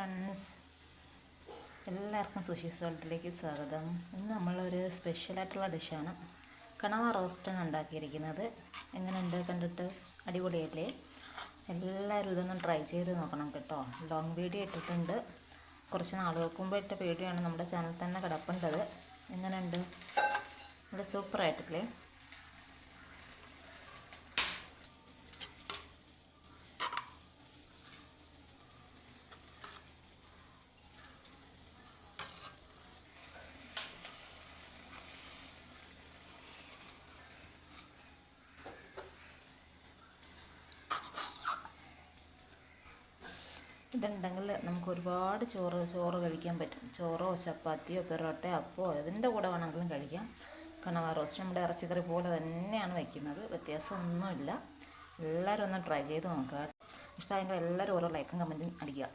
Friends എല്ലാവർക്കും sushi സോൾട്ടിലേക്ക് സ്വാഗതം. ഇന്ന് നമ്മളൊരു സ്പെഷ്യലായിട്ടുള്ള ഡിഷാണ് കണവ റോസ്റ്റാണ് ഉണ്ടാക്കിയിരിക്കുന്നത്. എങ്ങനെയുണ്ട് കണ്ടിട്ട്? അടിപൊളിയല്ലേ? എല്ലാവരും ഇതൊന്ന് ട്രൈ ചെയ്ത് നോക്കണം കേട്ടോ. ലോങ് വീഡിയോ ഇട്ടിട്ടുണ്ട്. കുറച്ച് നാളുകൾക്ക് മുമ്പ് ഇട്ട വീഡിയോ ആണ് നമ്മുടെ ചാനൽ തന്നെ കിടപ്പുണ്ടത്. എങ്ങനെയുണ്ട്? നല്ല സൂപ്പറായിട്ടില്ലേ ഇതുണ്ടെങ്കിൽ നമുക്ക് ഒരുപാട് ചോറ് ചോറ് കഴിക്കാൻ പറ്റും. ചോറോ ചപ്പാത്തിയോ പെറോട്ടയോ അപ്പോ ഇതിന്റെ കൂടെ വേണമെങ്കിലും കഴിക്കാം. കണവ റോസ്റ്റ് നമ്മുടെ ഇറച്ചിക്കറി പോലെ തന്നെയാണ് വയ്ക്കുന്നത് വ്യത്യാസമൊന്നുമില്ല. എല്ലാവരും ഒന്ന് ട്രൈ ചെയ്ത് നോക്കുക. ഇഷ്ടമായെങ്കിൽ എല്ലാവരും ഓരോ ലൈക്കും കമന്റും അടിക്കുക.